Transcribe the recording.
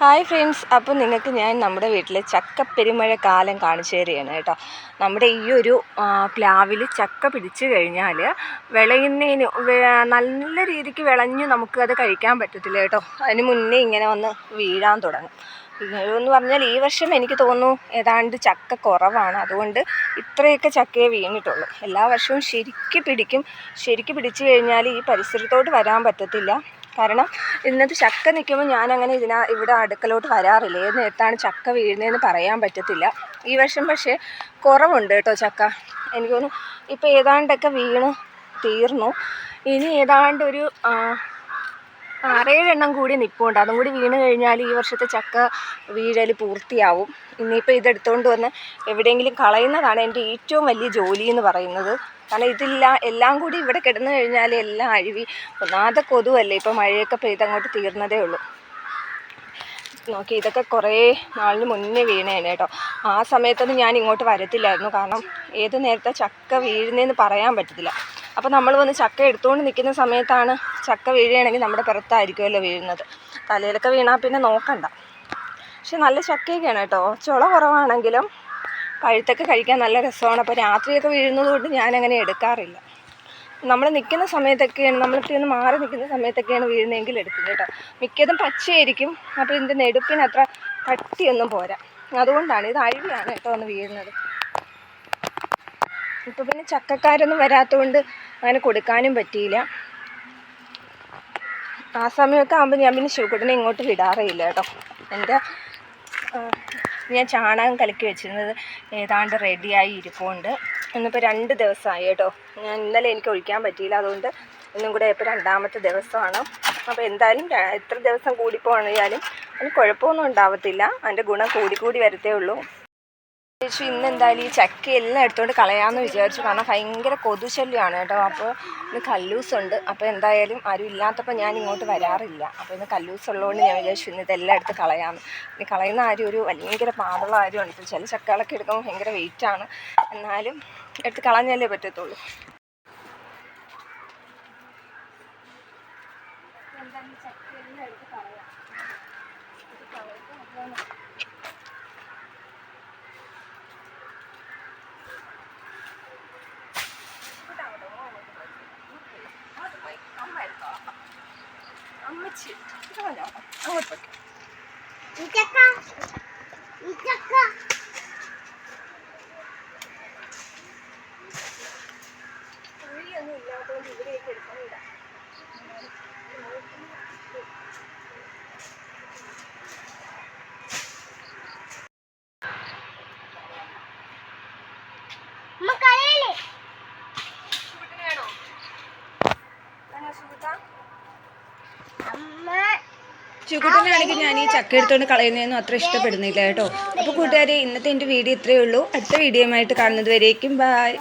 Hi friends അപ്പോൾ നിങ്ങൾക്ക് ഞാൻ നമ്മുടെ വീട്ടിലെ ചക്കപ്പെരുമഴ കാലം കാണിച്ചു തരികയാണ് കേട്ടോ. നമ്മുടെ ഈ ഒരു പ്ലാവിൽ ചക്ക പിടിച്ചു കഴിഞ്ഞാൽ വിളയുന്നതിന് നല്ല രീതിക്ക് വിളഞ്ഞ് നമുക്ക് അത് കഴിക്കാൻ പറ്റത്തില്ല കേട്ടോ. അതിന് മുന്നേ ഇങ്ങനെ വന്ന് വീഴാൻ തുടങ്ങും. എന്ന് പറഞ്ഞാൽ ഈ വർഷം എനിക്ക് തോന്നുന്നു ഏതാണ്ട് ചക്ക കുറവാണ്. അതുകൊണ്ട് ഇത്രയൊക്കെ ചക്കയെ വീണിട്ടുള്ളൂ. എല്ലാ വർഷവും ശരിക്ക് പിടിക്കും. ശരിക്ക് പിടിച്ചു കഴിഞ്ഞാൽ ഈ പരിസരത്തോട്ട് വരാൻ പറ്റത്തില്ല. കാരണം ഇന്നത്തെ ചക്ക നിൽക്കുമ്പോൾ ഞാനങ്ങനെ ഇതിനാ ഇവിടെ അടുക്കലോട്ട് വരാറില്ല? ഏത് നേരത്താണ് ചക്ക വീഴുന്നതെന്ന് പറയാൻ പറ്റത്തില്ല. ഈ വർഷം പക്ഷേ കുറവുണ്ട് കേട്ടോ ചക്ക. എനിക്ക് തോന്നുന്നു ഇപ്പോൾ ഏതാണ്ടൊക്കെ വീണ് തീർന്നു. ഇനി ഏതാണ്ട് ഒരു ആ, ആറേഴെണ്ണം കൂടി നിൽപ്പുണ്ട് അതും കൂടി വീണ് കഴിഞ്ഞാൽ ഈ വർഷത്തെ ചക്ക വീഴൽ പൂർത്തിയാവും. ഇനിയിപ്പോൾ ഇതെടുത്തുകൊണ്ട് വന്ന് എവിടെയെങ്കിലും കളയുന്നതാണ് എന്റെ ഏറ്റവും വലിയ ജോലി എന്ന് പറയുന്നത്. കാരണം ഇതില്ല എല്ലാം കൂടി ഇവിടെ കിടന്നു കഴിഞ്ഞാൽ എല്ലാം അഴുവി ഒന്നാമത്തെ കൊതുവല്ലേ ഇപ്പോൾ മഴയൊക്കെ പെയ്ത് അങ്ങോട്ട് തീർന്നതേ ഉള്ളൂ. നോക്കി ഇതൊക്കെ കുറേ നാളിന് മുന്നേ വീണേനെ കേട്ടോ ആ സമയത്തൊന്നും ഞാൻ ഇങ്ങോട്ട് വരത്തില്ലായിരുന്നു. കാരണം ഏത് നേരത്തെ ചക്ക വീഴുന്നതെന്ന് പറയാൻ പറ്റത്തില്ല. അപ്പോൾ നമ്മൾ വന്ന് ചക്ക എടുത്തുകൊണ്ട് നിൽക്കുന്ന സമയത്താണ് ചക്ക വീഴുകയാണെങ്കിൽ നമ്മുടെ പുറത്തായിരിക്കുമല്ലോ വീഴുന്നത്. തലയിലൊക്കെ വീണാൽ പിന്നെ നോക്കണ്ട. പക്ഷെ നല്ല ചക്കയൊക്കെയാണ് കേട്ടോ. ചുള കുറവാണെങ്കിലും പഴുത്തൊക്കെ കഴിക്കാൻ നല്ല രസമാണ്. അപ്പോൾ രാത്രിയൊക്കെ വീഴുന്നത് കൊണ്ട് ഞാനങ്ങനെ എടുക്കാറില്ല. നമ്മൾ നിൽക്കുന്ന സമയത്തൊക്കെയാണ് നമ്മളിപ്പോൾ ഒന്ന് മാറി നിൽക്കുന്ന സമയത്തൊക്കെയാണ് വീഴുന്നതെങ്കിൽ എടുക്കുന്നത് കേട്ടോ. മിക്കതും പച്ചയായിരിക്കും. അപ്പോൾ ഇതിന്റെ നെടുപ്പിന് അത്ര കട്ടിയൊന്നും പോരാ. അതുകൊണ്ടാണ് ഇത് അഴിവിയാണ് കേട്ടോ ഒന്ന് വീഴുന്നത്. ഇപ്പോൾ പിന്നെ ചക്കക്കാരൊന്നും വരാത്തതുകൊണ്ട് അങ്ങനെ കൊടുക്കാനും പറ്റിയില്ല. ആ സമയമൊക്കെ ആകുമ്പോൾ ഞാൻ പിന്നെ ശിവക്കുട്ടനെ ഇങ്ങോട്ട് വിടാറേയില്ല കേട്ടോ. എന്റെ ഞാൻ ചാണകം കലക്കി വെച്ചിരുന്നത് ഏതാണ്ട് റെഡിയായി ഇരിപ്പുണ്ട്. ഇന്നിപ്പോൾ രണ്ട് ദിവസമായി കേട്ടോ. ഞാൻ ഇന്നലെ എനിക്ക് ഒഴിക്കാൻ പറ്റിയില്ല. അതുകൊണ്ട് ഇന്നും കൂടെ ഇപ്പോൾ രണ്ടാമത്തെ ദിവസമാണ്. അപ്പോൾ എന്തായാലും എത്ര ദിവസം കൂടി പോയാലും അതിന് കുഴപ്പമൊന്നും ഉണ്ടാവത്തില്ല. അതിന്റെ ഗുണം കൂടി കൂടി വരത്തേ ഉള്ളൂ. വിചാരിച്ചു ഇന്ന് എന്തായാലും ഈ ചക്ക എല്ലാം എടുത്തുകൊണ്ട് കളയാമെന്ന് വിചാരിച്ചു. കാരണം ഭയങ്കര കൊതുശല്യമാണ് കേട്ടോ. അപ്പോൾ ഇന്ന് കല്ലൂസുണ്ട്. അപ്പോൾ എന്തായാലും ആരും ഇല്ലാത്തപ്പോൾ ഞാൻ ഇങ്ങോട്ട് വരാറില്ല. അപ്പോൾ ഇന്ന് കല്ലൂസ് ഉള്ളതുകൊണ്ട് ഞാൻ വിചാരിച്ചു ഇന്ന് ഇതെല്ലാം എടുത്ത് കളയാമെന്ന് ഇനി കളയുന്ന ആരും ഒരു ഭയങ്കര പാടുള്ള ആരും ഉണ്ട് ചില ചക്കകളൊക്കെ എടുക്കുമ്പോൾ ഭയങ്കര വെയിറ്റാണ് എന്നാലും എടുത്ത് കളഞ്ഞല്ലേ പറ്റത്തുള്ളൂ. ചക്കയെല്ലാം കളയാം ഇത് കളയുമ്പോൾ അമ്മച്ചി അങ്ങോട്ട് വെക്ക്. കുഴിയൊന്നും ഇല്ലാത്തതുകൊണ്ട് ഇവിടെയൊക്കെ എടുക്കുന്നില്ല. ഷൂട്ടിന് വേണോ? വേണോ ഷൂട്ടാ? ചുക്കുട്ടനാണെങ്കിൽ ഞാൻ ഈ ചക്ക എടുത്തുകൊണ്ട് കളയുന്നതൊന്നും അത്ര ഇഷ്ടപ്പെടുന്നില്ല കേട്ടോ. അപ്പോൾ കൂട്ടുകാരെ ഇന്നത്തെ എന്റെ വീഡിയോ ഇത്രയേ ഉള്ളൂ. അടുത്ത വീഡിയോയുമായിട്ട് കാണുന്നത് വരേക്കും. ബായ്